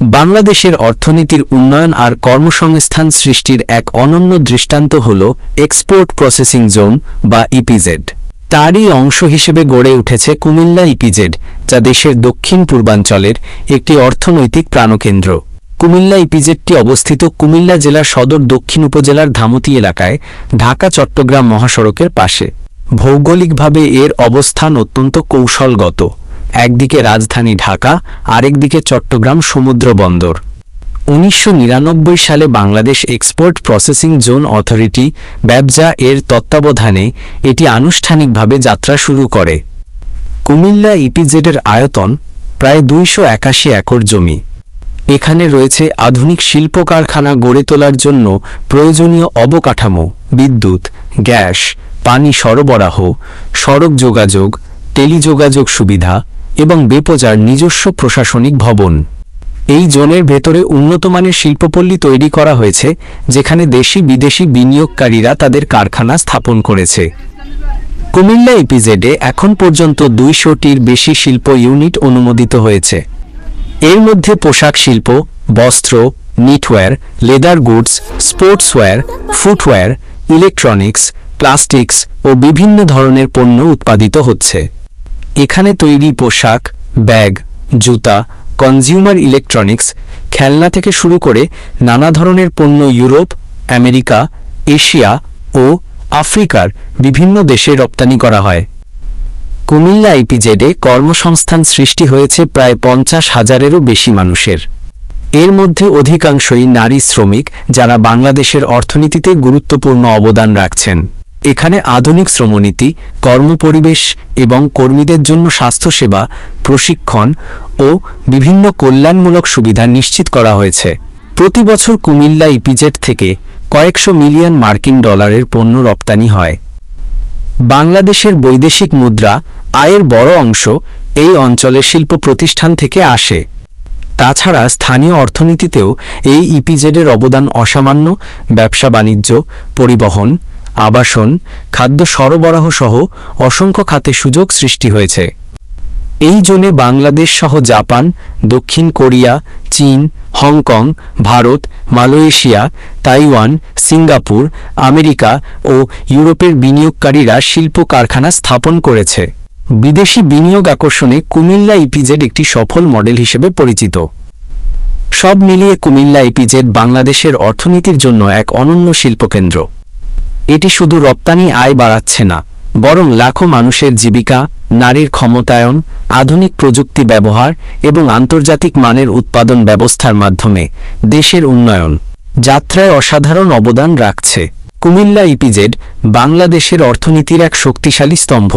বাংলাদেশের অর্থনীতির উন্নয়ন আর কর্মসংস্থান সৃষ্টির এক অনন্য দৃষ্টান্ত হল এক্সপোর্ট প্রসেসিং জোন বা ইপিজেড তারই অংশ হিসেবে গড়ে উঠেছে কুমিল্লা ইপিজেড যা দেশের দক্ষিণ পূর্বাঞ্চলের একটি অর্থনৈতিক প্রাণকেন্দ্র। কুমিল্লা ইপিজেডটি অবস্থিত কুমিল্লা জেলার সদর দক্ষিণ উপজেলার ধামতি এলাকায়, ঢাকা, চট্টগ্রাম মহাসড়কের পাশে। ভৌগোলিকভাবে এর অবস্থান অত্যন্ত কৌশলগত। একদিকে রাজধানী ঢাকা, আরেকদিকে চট্টগ্রাম সমুদ্র বন্দর। উনিশশো নিরানব্বই সালে Bangladesh export processing zone authority, ব্যবজা এর তত্ত্বাবধানে এটি আনুষ্ঠানিকভাবে যাত্রা শুরু করে। কুমিল্লা ইপিজেডের আয়তন প্রায় দুইশো একাশি একর জমি। এখানে রয়েছে আধুনিক শিল্প কারখানা গড়ে তোলার জন্য প্রয়োজনীয় অবকাঠামো, বিদ্যুৎ, গ্যাস, পানি সরবরাহ, সড়ক যোগাযোগ, টেলিযোগাযোগ সুবিধা এবং বেপজার নিজস্ব প্রশাসনিক ভবন। এই জোনের ভেতরে উন্নতমানের শিল্পপল্লী তৈরি করা হয়েছে, যেখানে দেশি বিদেশি বিনিয়োগকারীরা তাদের কারখানা স্থাপন করেছে। কুমিল্লা ইপিজেডে এখন পর্যন্ত দুইশোটির বেশি শিল্প ইউনিট অনুমোদিত হয়েছে। এর মধ্যে পোশাক শিল্প, বস্ত্র knitwear leather goods sportswear footwear electronics plastics ও বিভিন্ন ধরনের পণ্য উৎপাদিত হচ্ছে। এখানে তৈরি পোশাক, ব্যাগ, জুতা কনজিউমার ইলেকট্রনিক্স খেলনা থেকে শুরু করে নানা ধরনের পণ্য ইউরোপ, আমেরিকা, এশিয়া ও আফ্রিকার বিভিন্ন দেশে রপ্তানি করা হয়। কুমিল্লা আইপিজেডে কর্মসংস্থান সৃষ্টি হয়েছে প্রায় পঞ্চাশ হাজারেরও বেশি মানুষের। এর মধ্যে অধিকাংশই নারী শ্রমিক যারা বাংলাদেশের অর্থনীতিতে গুরুত্বপূর্ণ অবদান রাখছেন। এখানে আধুনিক শ্রমনীতি, কর্মপরিবেশ এবং কর্মীদের জন্য স্বাস্থ্যসেবা, প্রশিক্ষণ ও বিভিন্ন কল্যাণমূলক সুবিধা নিশ্চিত করা হয়েছে। প্রতি বছর কুমিল্লা ইপিজেড থেকে কয়েকশো মিলিয়ন মার্কিন ডলারের পণ্য রপ্তানি হয়। বাংলাদেশের বৈদেশিক মুদ্রা আয়ের বড় অংশ এই অঞ্চলের শিল্প প্রতিষ্ঠান থেকে আসে। তাছাড়া স্থানীয় অর্থনীতিতেও এই ইপিজেডের অবদান অসামান্য। ব্যবসা বাণিজ্য পরিবহন আবাসন, খাদ্য সরবরাহ সহ অসংখ্য খাতে সুযোগ সৃষ্টি হয়েছে। এই জোনে বাংলাদেশ সহ জাপান, দক্ষিণ কোরিয়া, চীন, Hong Kong, Bharat, Malaysia, Taiwan, Singapore, America ও ইউরোপের বিনিয়োগকারীরা শিল্প কারখানা স্থাপন করেছে। বিদেশি বিনিয়োগ আকর্ষণে কুমিল্লা ইপিজেড একটি সফল মডেল হিসেবে পরিচিত। সব মিলিয়ে কুমিল্লা ইপিজেড বাংলাদেশের অর্থনীতির জন্য এক অনন্য শিল্পকেন্দ্র। এটি শুধু রপ্তানি আয় বাড়াচ্ছে না, বরং লাখো মানুষের জীবিকা, নারীর ক্ষমতায়ন, আধুনিক প্রযুক্তি ব্যবহার এবং আন্তর্জাতিক মানের উৎপাদন ব্যবস্থার মাধ্যমে দেশের উন্নয়ন যাত্রায় অসাধারণ অবদান রাখছে। কুমিল্লা ইপিজেড, বাংলাদেশের অর্থনীতির এক শক্তিশালী স্তম্ভ।